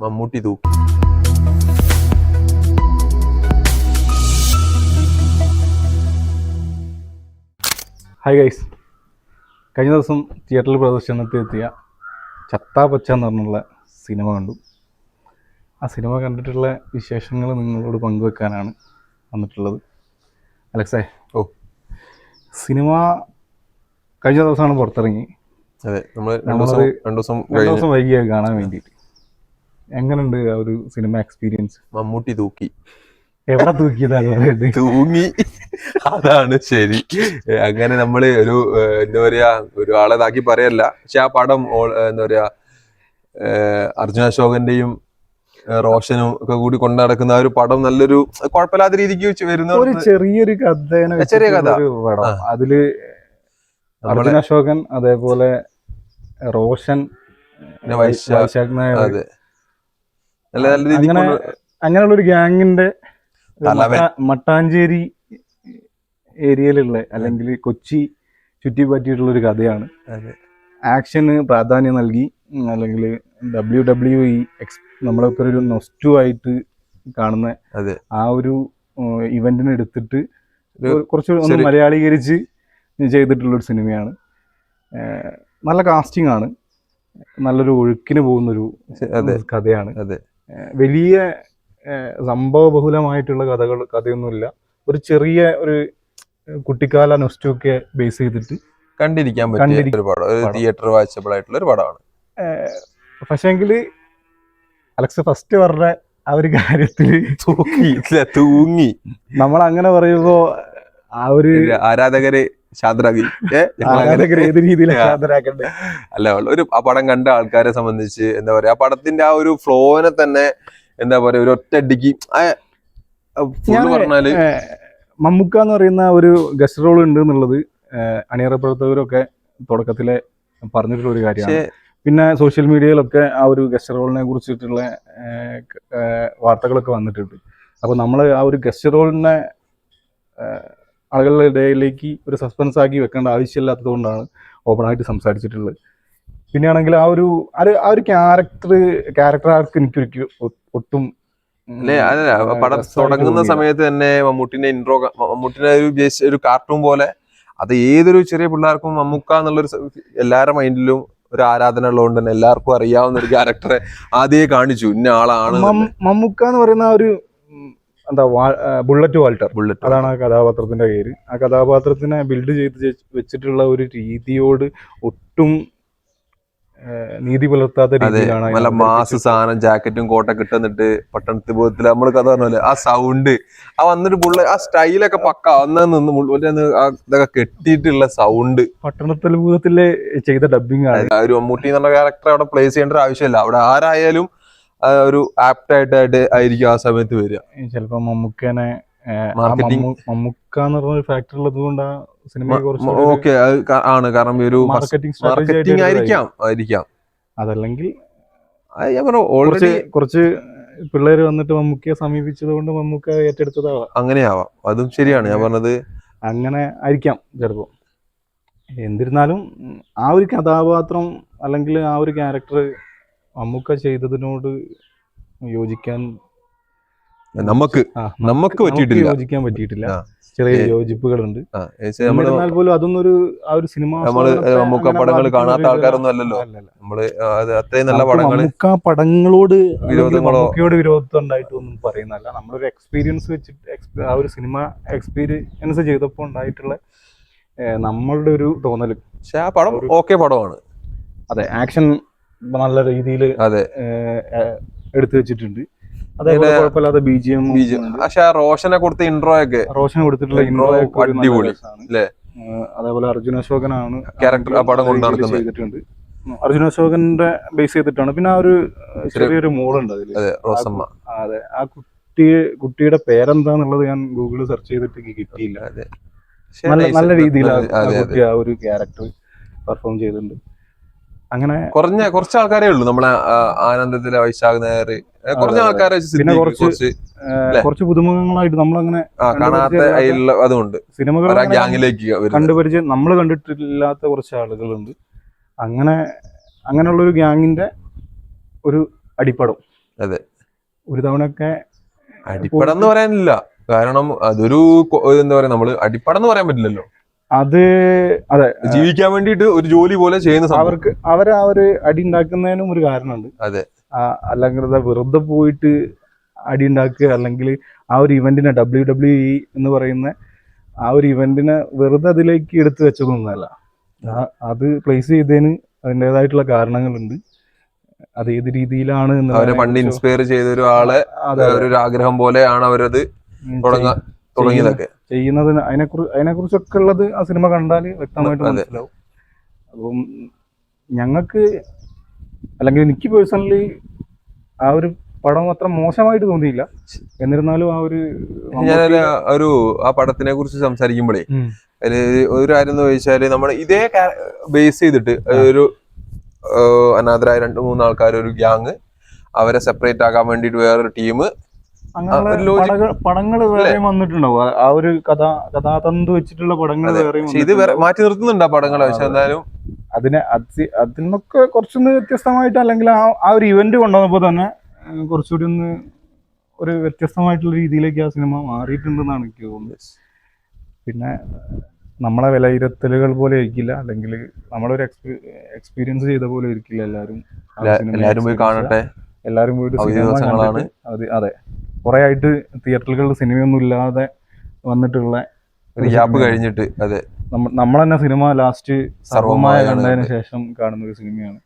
മമ്മൂട്ടി തൂക്കി. Hi guys കഴിഞ്ഞ ദിവസം തിയേറ്ററിൽ പ്രദർശനത്തിൽ എത്തിയ ചത്താ പച്ച എന്ന് പറഞ്ഞുള്ള സിനിമ കണ്ടു. ആ സിനിമ കണ്ടിട്ടുള്ള വിശേഷങ്ങൾ നിങ്ങളോട് പങ്കുവെക്കാനാണ് വന്നിട്ടുള്ളത്. അലക്സേ ഓ. സിനിമ കഴിഞ്ഞ ദിവസമാണ് പുറത്തിറങ്ങി. അതെ നമ്മൾ രണ്ടു ദിവസം നമ്മളത് രണ്ടു ദിവസം രണ്ട് ദിവസം വൈകിയായി കാണാൻ വേണ്ടിയിട്ട്. എങ്ങനെയുണ്ട് ആ ഒരു സിനിമ എക്സ്പീരിയൻസ് മമ്മൂട്ടി തൂക്കി. എവിടെ തൂക്കിയതാണ് തൂങ്ങി. അതാണ് ശരി. അങ്ങനെ നമ്മൾ ഒരു എന്താ പറയാ ഒരാളെ ഇതാക്കി പറയല്ല. പക്ഷെ ആ പടം എന്താ പറയാ അർജുന അശോകന്റെയും റോഷനും ഒക്കെ കൂടി കൊണ്ടു നടക്കുന്ന ആ ഒരു പടം നല്ലൊരു കുഴപ്പമില്ലാത്ത രീതിക്ക് വെച്ച് വരുന്ന ഒരു ചെറിയൊരു കഥ ചെറിയ കഥ. അതിൽ അർജുന അശോകൻ അതേപോലെ റോഷൻ വൈശാഖ്. അതെ. അങ്ങനെ അങ്ങനെയുള്ള ഒരു ഗ്യാങ്ങിന്റെ. മട്ടാഞ്ചേരി ഏരിയയിലുള്ള അല്ലെങ്കിൽ കൊച്ചി ചുറ്റി പറ്റിയിട്ടുള്ള ഒരു കഥയാണ്. ആക്ഷന് പ്രാധാന്യം നൽകി അല്ലെങ്കിൽ ഡബ്ല്യു ഡബ്ല്യു ഇ എക്സ് നമ്മളൊക്കെ ഒരു നൊസ്റ്റു ആയിട്ട് കാണുന്ന. ആ ഒരു ഇവന്റിനെ എടുത്തിട്ട് കുറച്ച് ഒന്ന് മലയാളീകരിച്ച് ചെയ്തിട്ടുള്ള ഒരു സിനിമയാണ്. നല്ല കാസ്റ്റിംഗ് ആണ്. നല്ലൊരു ഒഴുക്കിന് പോകുന്നൊരു കഥയാണ്. അതെ. വലിയ സംഭവ സംഭവബഹുലമായിട്ടുള്ള കഥകൾ കഥയൊന്നുമില്ല. ഒരു ചെറിയ ഒരു കുട്ടിക്കാല നൊസ്റ്റൊക്കെ ബേസ് ചെയ്തിട്ട് കണ്ടിരിക്കാൻ പറ്റിയ ഒരു പടം. ഒരു തിയേറ്റർ വാച്ചബിൾ ആയിട്ടുള്ള ഒരു പടമാണ്. പക്ഷേങ്കിൽ അലക്സ് ഫസ്റ്റ് പറഞ്ഞ ആ ഒരു കാര്യത്തിൽ തൂങ്ങി ഇല്ല, തൂങ്ങി. നമ്മൾ അങ്ങനെ പറയുമ്പോ ആ ഒരു ആരാധകരെ ഏത് രീതിയിലാണ് അല്ല ഒരു ആ പടം കണ്ട ആൾക്കാരെ സംബന്ധിച്ച് എന്താ പറയാ ആ പടത്തിന്റെ ആ ഒരു ഫ്ലോനെ തന്നെ എന്താ പറയാ ഒരു ഒറ്റ അടിക്ക് പറഞ്ഞാൽ മമ്മുക്ക എന്ന് പറയുന്ന ഒരു ഗസ്റ്റ് റോൾ ഉണ്ട് എന്നുള്ളത് അണിയറ പ്രവർത്തകരൊക്കെ തുടക്കത്തിലെ പറഞ്ഞിട്ടുള്ള ഒരു കാര്യമാണ്. പിന്നെ സോഷ്യൽ മീഡിയയിലൊക്കെ ആ ഒരു ഗസ്റ്റ് റോളിനെ കുറിച്ചിട്ടുള്ള വാർത്തകളൊക്കെ വന്നിട്ടുണ്ട്. അപ്പോൾ നമ്മൾ ആ ഒരു ഗസ്റ്റ് റോളിനെ ആളുകളുടെ ഇടയിലേക്ക് ഒരു സസ്പെൻസ് ആക്കി വെക്കേണ്ട ആവശ്യമില്ലാത്തത് കൊണ്ടാണ് ഓപ്പണായിട്ട് സംസാരിച്ചിട്ടുള്ളത്. പിന്നെയാണെങ്കിൽ ആ ഒരു ആ ഒരു- ആ ഒരു ക്യാരക്ടർ ക്യാരക്ടർ ആർക്ക് എനിക്ക് ഒട്ടും പടം തുടങ്ങുന്ന സമയത്ത് തന്നെ മമ്മൂട്ടിന്റെ ഇൻട്രോ മമ്മൂട്ടിന്റെ ഒരു ഒരു കാർട്ടൂൺ പോലെ അത് ഏതൊരു ചെറിയ പിള്ളേർക്കും മമ്മൂക്ക എന്നുള്ളൊരു എല്ലാവരുടെ മൈൻഡിലും ഒരു ആരാധന ഉള്ളതുകൊണ്ട് തന്നെ എല്ലാവർക്കും അറിയാവുന്ന ഒരു ക്യാരക്ടറെ ആദ്യമേ കാണിച്ചു. ഇന്ന ആളാണ് മമ്മൂക്ക എന്ന് പറയുന്ന ആ ഒരു എന്താ ബുള്ളറ്റ് വാൾട്ടർ ബുള്ളറ്റ് അതാണ് ആ കഥാപാത്രത്തിന്റെ പേര്. ആ കഥാപാത്രത്തിനെ ബിൽഡ് ചെയ്ത് വെച്ചിട്ടുള്ള ഒരു രീതിയോട് ഒട്ടും നീതി പുലർത്താത്ത രീതിയിലാണ് നല്ല മാസ്. സാധനം ജാക്കറ്റും കോട്ടൊക്കെ ഇട്ടെന്നിട്ട് പട്ടണത്തിൽ പോകത്തില്ല നമ്മൾ കഥ പറഞ്ഞ ആ സൗണ്ട് ആ വന്നിട്ട് പുള്ള ആ സ്റ്റൈലൊക്കെ പക്ക. അന്ന് നിന്ന് ഇതൊക്കെ കെട്ടിയിട്ടുള്ള സൗണ്ട് പട്ടണത്തിൽ ഭൂതത്തിലെ ചെയ്ത ഡബിങ് ആണ്. ഒരു മമ്മൂട്ടി എന്നുള്ള ക്യാരക്ടർ അവിടെ പ്ലേസ് ചെയ്യേണ്ട ഒരു ആവശ്യമില്ല. അവിടെ ആരായാലും ഒരു ആപ്റ്റ് ആയിട്ട് ആയിരിക്കും ആ സമയത്ത് വരിക. ചിലപ്പോ മമ്മൂക്കനെ മമ്മൂക്ക എന്ന് പറഞ്ഞ ഒരു ഫാക്ടർ ഉള്ളത് കൊണ്ട് ആ സിനിമയെ കുറച്ച് ഓക്കെ ആണ്. കാരണം ഒരു മാർക്കറ്റിംഗ് മാർക്കറ്റിംഗ് ആയിരിക്കാം ആയിരിക്കാം. അതല്ലെങ്കിൽ അത് ഞാൻ പറഞ്ഞു ഓൾറെഡി കുറച്ച് പിള്ളേര് വന്നിട്ട് മമ്മൂക്കയെ സമീപിച്ചത് കൊണ്ട് മമ്മൂക്ക ഏറ്റെടുത്തതാവാം. അങ്ങനെയാവാം. അതും ശരിയാണ്. ഞാൻ പറഞ്ഞത് അങ്ങനെ ആയിരിക്കാം ചിലപ്പോൾ എന്നിരുന്നാലും ആ ഒരു കഥാപാത്രം അല്ലെങ്കിൽ ആ ഒരു ക്യാരക്ടർ മമ്മൂക്ക ചെയ്തതിനോട് യോജിക്കാൻ നമുക്ക് നമുക്ക് പറ്റിയിട്ടില്ല. യോജിക്കാൻ പറ്റിയിട്ടില്ല. ചെറിയ യോജിപ്പുകളുണ്ട്. എന്നാൽ പോലും അതൊന്നും ഒരു ആ ഒരു സിനിമ നമ്മൾ മമ്മൂക്ക പടങ്ങൾ കാണാത്ത ആൾക്കാരൊന്നും അല്ലല്ലോ. നമ്മൾ അത്രയും നല്ല നമുക്ക് പടങ്ങൾ പടങ്ങളോട് വിരോധങ്ങളോ- ഉണ്ടായിട്ട് വിരോധം ഉണ്ടായിട്ടൊന്നും പറയുന്നല്ല നമ്മളൊരു എക്സ്പീരിയൻസ് വെച്ചിട്ട് ആ ഒരു സിനിമ എക്സ്പീരിയൻസ് ചെയ്തപ്പോൾ ഉണ്ടായിട്ടുള്ള നമ്മളുടെ ഒരു തോന്നൽ പക്ഷെ ആ പടം ഓക്കെ പടമാണ്. അതെ ആക്ഷൻ നല്ല രീതിയിൽ അതെ. എടുത്തു വെച്ചിട്ടുണ്ട്. അതേപോലെ ബി ജി എം പക്ഷെ റോഷനെ കൊടുത്ത ഇൻട്രോ ഒക്കെ. റോഷന് കൊടുത്തിട്ടുള്ള നല്ല അടിപൊളി. അതേപോലെ അർജുന അശോകനാണ് ക്യാരക്ടർ പടം കൊണ്ട്. ചെയ്തിട്ടുണ്ട്. അർജുന അശോകന്റെ ബേസ് ചെയ്തിട്ടാണ്. പിന്നെ ആ ഒരു ചെറിയൊരു മോളുണ്ട് അതിൽ അതെ റോസമ്മ. അതെ. ആ കുട്ടി കുട്ടിയുടെ പേരെന്താന്നുള്ളത് ഞാൻ ഗൂഗിളിൽ സെർച്ച് ചെയ്തിട്ട് കിട്ടിയില്ല. നല്ല രീതിയിലാണ് നല്ല രീതിയിൽ ആ ഒരു ക്യാരക്ടർ പെർഫോം ചെയ്തിട്ടുണ്ട്. അങ്ങനെ കുറഞ്ഞ കുറച്ച് ആൾക്കാരേ ഉള്ളൂ. നമ്മളെ ആനന്ദത്തിലെ വൈശാഖ് നേർ കുറച്ച്. ആൾക്കാരെ പിന്നെ കുറച്ച് കുറച്ച് പുതുമുഖങ്ങളായിട്ട് നമ്മളങ്ങനെ കാണാത്ത അതുകൊണ്ട് സിനിമകൾ കണ്ടുപരിച്ച് ഗ്യാങ്ങിലേക്ക് കണ്ടുപരിചയം നമ്മൾ കണ്ടിട്ടില്ലാത്ത കുറച്ച് ആളുകളുണ്ട് അങ്ങനെ അങ്ങനെയുള്ള ഒരു ഗ്യാങ്ങിന്റെ ഒരു അടിപ്പടം. അതെ. ഒരു തവണയൊക്കെ അടിപ്പടം എന്ന് പറയാനില്ല. കാരണം അതൊരു എന്താ പറയാ നമ്മൾ അടിപ്പടം എന്ന് പറയാൻ പറ്റില്ലല്ലോ. അത് അതെ ജീവിക്കാൻ വേണ്ടിയിട്ട് ഒരു ജോലി പോലെ ചെയ്യുന്ന അവർക്ക് അവർ ആ ഒരു അടി ഉണ്ടാക്കുന്നതിനും ഒരു കാരണമുണ്ട്. അതെ. അല്ലെങ്കിൽ വെറുതെ പോയിട്ട് അടി ഉണ്ടാക്കുക അല്ലെങ്കിൽ ആ ഒരു ഇവന്റിനെ ഡബ്ല്യു ഡബ്ല്യു ഇ എന്ന് പറയുന്ന ആ ഒരു ഇവന്റിനെ വെറുതെ അതിലേക്ക് എടുത്തു വെച്ചതൊന്നുമല്ല. അത് പ്ലേസ് ചെയ്തതിന് അതിന്റെതായിട്ടുള്ള കാരണങ്ങളുണ്ട്. അത് ഏത് രീതിയിലാണ് അവരെ പണ്ട് ഇൻസ്പയർ ചെയ്ത ഒരാളെ ആളെ ഒരു ആഗ്രഹം പോലെയാണ് അവരത് ഉം, തുടങ്ങ തുടങ്ങിയതൊക്കെ. ചെയ്യുന്നതിന് അതിനെക്കുറിച്ച് അതിനെക്കുറിച്ചൊക്കെ ഉള്ളത് ആ സിനിമ കണ്ടാൽ വ്യക്തമായിട്ട് മനസ്സിലാവും. അപ്പം ഞങ്ങൾക്ക് അല്ലെങ്കിൽ എനിക്ക് പേഴ്സണലി ആ ഒരു പടം അത്ര മോശമായിട്ട് തോന്നിയില്ല. എന്നിരുന്നാലും ആ ഒരു ഞാനൊരു ഒരു ആ പടത്തിനെ കുറിച്ച് സംസാരിക്കുമ്പോഴേ ഒരു കാര്യം എന്ന് ചോദിച്ചാൽ നമ്മൾ ഇതേ ബേസ് ചെയ്തിട്ട് ഒരു അനാഥരായ രണ്ട് മൂന്ന് ആൾക്കാർ ഒരു ഗ്യാങ് അവരെ സെപ്പറേറ്റ് ആക്കാൻ വേണ്ടിയിട്ട് വേറൊരു ടീം പടങ്ങൾ പടങ്ങൾ വേറെ വന്നിട്ടുണ്ടാവും. ആ- ഒരു കഥ കഥാതന്തു വെച്ചിട്ടുള്ള പടങ്ങൾ. വേറെ ഇത് മാറ്റി നിർത്തുന്നുണ്ട് ആ പടങ്ങളെ. പക്ഷെ എന്തായാലും അതിനെ അതിനൊക്കെ അതിൽ നിന്നൊക്കെ കുറച്ചൊന്ന് വ്യത്യസ്തമായിട്ട് അല്ലെങ്കിൽ ആ ആ ഒരു ഇവന്റ് കൊണ്ടുവന്നപ്പോൾ തന്നെ കുറച്ചുകൂടി ഒന്ന് ഒരു വ്യത്യസ്തമായിട്ടുള്ള രീതിയിലേക്ക് ആ സിനിമ മാറിയിട്ടുണ്ടെന്നാണ് എനിക്ക് തോന്നുന്നത്. പിന്നെ നമ്മളെ വിലയിരുത്തലുകൾ പോലെ ആയിരിക്കില്ല. അല്ലെങ്കിൽ നമ്മളൊരു എക്സ്പീരിയൻസ് ചെയ്ത പോലെ ആയിരിക്കില്ല എല്ലാവരും എല്ലാവരും എല്ലാരും പോയി കാണട്ടെ. എല്ലാവരും പോയിട്ട് അതെ. കുറെ ആയിട്ട് തിയേറ്ററുകളിൽ സിനിമയൊന്നും ഇല്ലാതെ വന്നിട്ടുള്ള ഒരു ഗ്യാപ്പ് കഴിഞ്ഞിട്ട് അതെ. നമ്മൾ തന്നെ സിനിമ ലാസ്റ്റ് സർവമായ കണ്ടതിന് ശേഷം കാണുന്ന ഒരു സിനിമയാണ്.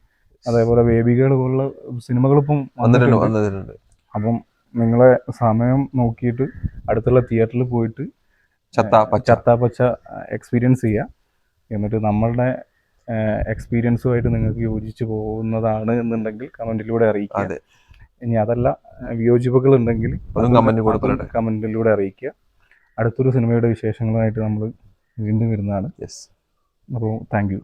അതേപോലെ വേബികൾ പോലുള്ള സിനിമകളിപ്പം വന്നിട്ടുണ്ട് അപ്പം നിങ്ങളെ സമയം നോക്കിയിട്ട് അടുത്തുള്ള തിയേറ്ററിൽ പോയിട്ട് ചത്താ പച്ച. എക്സ്പീരിയൻസ് ചെയ്യുക. എന്നിട്ട് നമ്മളുടെ എക്സ്പീരിയൻസുമായിട്ട് നിങ്ങൾക്ക് യോജിച്ച് പോകുന്നതാണ് എന്നുണ്ടെങ്കിൽ കമന്റിലൂടെ അറിയിക്കുക. ഇനി അതല്ല വിയോജിപ്പുകൾ ഉണ്ടെങ്കിൽ. കമന്റിലൂടെ അറിയിക്കുക. അടുത്തൊരു സിനിമയുടെ വിശേഷങ്ങളുമായിട്ട് നമ്മൾ വീണ്ടും വരുന്നതാണ്. യെസ് അപ്പോൾ താങ്ക് യു